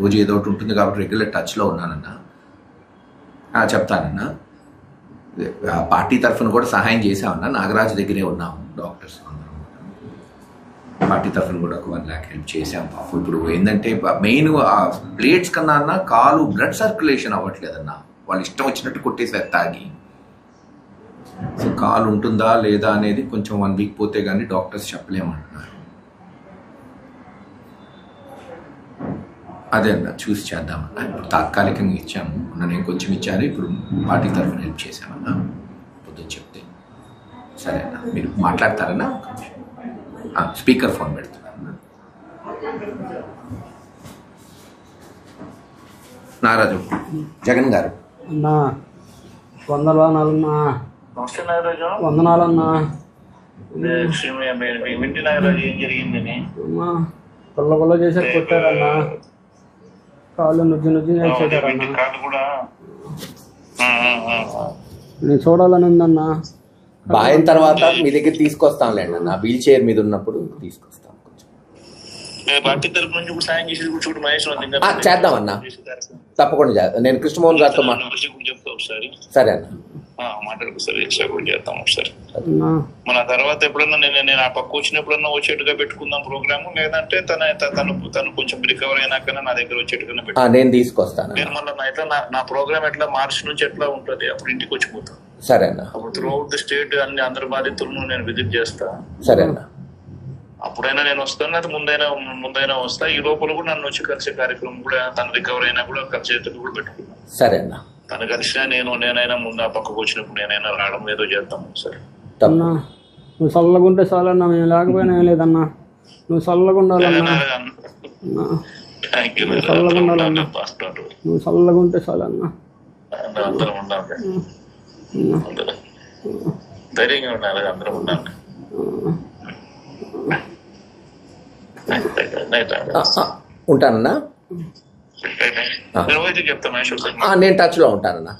రోజు ఏదో ఒకటి ఉంటుంది కాబట్టి రెగ్యులర్ టచ్లో ఉన్నానన్నా. చెప్తానన్నా. ఆ పార్టీ తరఫున కూడా సహాయం చేసామన్నా నాగరాజు దగ్గరే ఉన్నాము డాక్టర్స్ అందరం పార్టీ తరఫున కూడా ఒక వన్ ల్యాక్ హెల్ప్ చేసాం పాపం ఇప్పుడు ఏంటంటే మెయిన్ ఆ ప్లేట్స్ కన్నా అన్న కాలు బ్లడ్ సర్క్యులేషన్ అవ్వట్లేదన్న. వాళ్ళు ఇష్టం వచ్చినట్టు కొట్టేసారు తాగి. సో కాలు ఉంటుందా లేదా అనేది కొంచెం వన్ వీక్ పోతే కానీ డాక్టర్స్ చెప్పలేమంటున్నారు అదే అన్న చూసి చేద్దామన్నా ఇప్పుడు తాత్కాలికంగా ఇచ్చాము. మొన్న నేను కొంచెం ఇచ్చాను ఇప్పుడు పార్టీ తరఫున హెల్ప్ చేశామన్నా. పొద్దున్న చెప్తే. సరే అన్న మీరు మాట్లాడతారన్నా? ఆ, స్పీకర్ ఫోన్ పెడుతున్నాను నారాజు. జగన్ గారు. అన్నా వందనాలన్నా. వందనాలన్నా. వింటి నాగరాజు ఏం జరిగిందని? అమ్మా పుల్ల పుల్ల చేసారు కొట్టారన్నా. కాళ్ళు నుజ్జు నుజ్జు. నేను చూడాలని ఉందన్నా. బాయిన తర్వాత మీ దగ్గర తీసుకొస్తాంలేండి అన్న. వీల్ చైర్ మీద ఉన్నప్పుడు తీసుకొస్తాం చేద్దామన్నా. తప్పకుండా చేద్దాం. నేను కృష్ణమోహన్ గారితో సరే అన్న. మాట్లాడుకో సార్ చేద్దాం ఒకసారి. మన తర్వాత ఎప్పుడన్నా నేను నేను ఆ పక్క వచ్చినప్పుడన్నా వచ్చేట్టుగా పెట్టుకుందాం ప్రోగ్రామ్ లేదంటే తన తను తను కొంచెం రికవర్ అయినాకనే నా దగ్గర వచ్చేట్టుగానే పెట్టు ఆ, నేను తీసుకొస్తాను. నేను మళ్ళీ నా ఎట్లా నా- ప్రోగ్రామ్ ఎట్లా మార్చి నుంచి ఎట్లా ఉంటది అప్పుడు ఇంటికి వచ్చిపోతాను సరే అన్న. అప్పుడు త్రూ అవుట్ ద స్టేట్ అన్ని అందరి బాధితులను నేను విజిట్ చేస్తా. సరే అన్న. అప్పుడైనా నేను వస్తాను లేదా ముందైనా ముందైనా వస్తా. ఈ లోపల కూడా నన్ను వచ్చి కలిసే కార్యక్రమం కూడా తను రికవర్ అయినా కూడా కలిసేట్టుకు కూడా పెట్టుకున్నాను సరే అన్న. తను కలిసినా నేను నేనైనా ముందు ఆ పక్కకు వచ్చినప్పుడు నేనైనా రావడం ఏదో చేద్దాం సరే. అన్నా నువ్వు చల్లగుంటే చాలన్నా మేము లేకపోయినా ఏం లేదన్నా. నువ్వు చల్లగా ఉండాలన్నా. చల్లగా ఉండాలన్నా. నువ్వు చల్లగా ఉంటే చాలన్నా. అందరం ఉండాలి. అందరం. ధైర్యంగా ఉండాలి అందరం ఆ, ఉంటానన్నా. నేను టచ్లో ఉంటానన్నా.